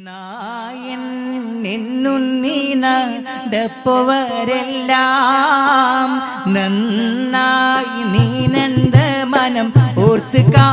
നായൻ നിന്നുണ്ണി നടപ്പവരെല്ലാം നന്നായി നീനന്ദ മനം ഓർത്ത് കാ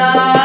না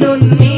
no name.